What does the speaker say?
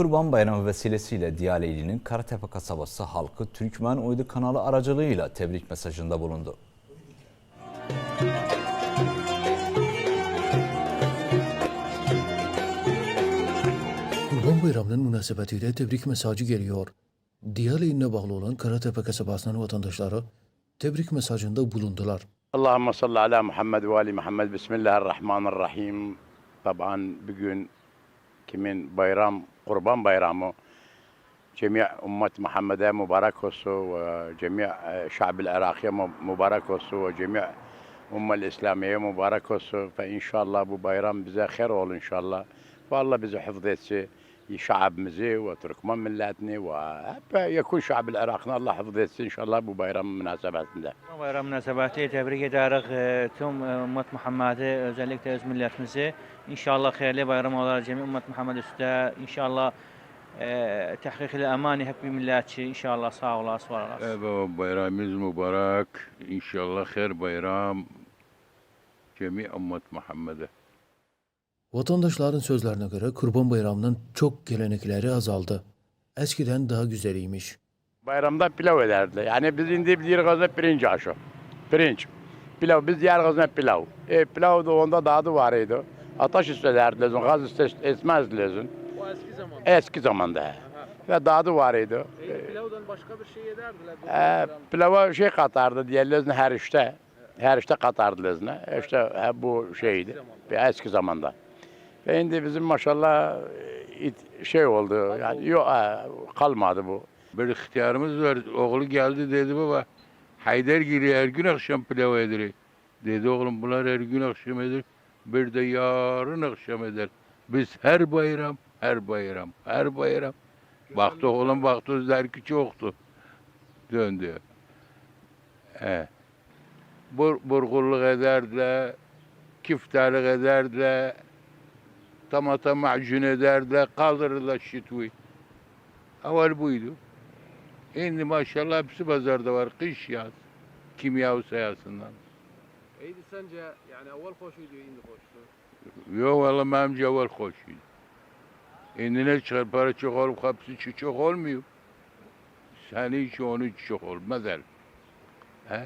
Kurban Bayramı vesilesiyle Diyale ilinin Karatepe kasabası halkı Türkmen Uydu kanalı aracılığıyla tebrik mesajında bulundu. Kurban Bayramı'nın münasebetiyle tebrik mesajı geliyor. Diyale iline bağlı olan Karatepe kasabasının vatandaşları tebrik mesajında bulundular. Allahümme salli ala Muhammed ve Ali Muhammed. Bismillahirrahmanirrahim. Taban bugün kimin bayram kurban bayramı. Cemi ümmet Muhammed'e mübarek olsun ve cemi şa'b Irakiye mübarek olsun ve cemi ümmet İslamiye mübarek olsun. Ve inşallah bu bayram bize hayır olur inşallah. Ve Allah bizi etsin şa'bimizi ve Türkmen milletini ve hep yakun şa'b Irak'ını Allah hafız etsin inşallah bu bayram münasebetinde. Bayram münasebeti tebrik ederiz e, tüm e, ümmet Muhammed'i özellikle öz milletimizi. İnşallah hayırlı bayram olarak cemi ümmet Muhammed üstte inşallah e, tahkik ile emani hep bir milletçi inşallah sağ olasın var olasın. Evet bayramımız mübarek. İnşallah her bayram cemi ümmet Muhammed'e. Vatandaşların sözlerine göre Kurban Bayramı'nın çok gelenekleri azaldı. Eskiden daha güzeliymiş. Bayramda pilav ederdiler. Yani biz indi bir gazına pirinç aşı. Pirinç. Pilav, biz diğer gazına pilav. E, pilav da onda dadı var idi. Ateş üstlerdiler, gaz üstü esmezdiler. O eski zaman. Eski zamanda. Ve dadı var idi. E, pilavdan başka bir şey yederdiler. bu E, pilava şey katardı diğerlerine her işte. Her işte katardılar. İşte e, bu şeydi. Bir eski zamanda. Şimdi bizim maşallah e, it- şey oldu. Yani yok kalmadı bu. Bir ihtiyarımız var. Oğlu geldi dedi baba. Haydar giriyor her gün akşam pilav eder. Dedi oğlum bunlar her gün akşam eder. Bir de yarın akşam eder. Biz her bayram, her bayram, her bayram. Baktı oğlum baktı zerki çoktu. Döndü. He. Bur, burgulluk ederdiler, kiftarlık ederdiler, tamata macun ederdiler, kaldırırlar şitvi. Evvel buydu. Şimdi maşallah hepsi pazarda var. Kış yaz. Kimya sayasından. İyiydi sence yani evvel hoşuydu şimdi hoştu. Yok valla benim evvel hoşuydu. Şimdi ne çıkar para çok olup hepsi çok, olmuyor. Seni hiç onu hiç çok olmaz el. He?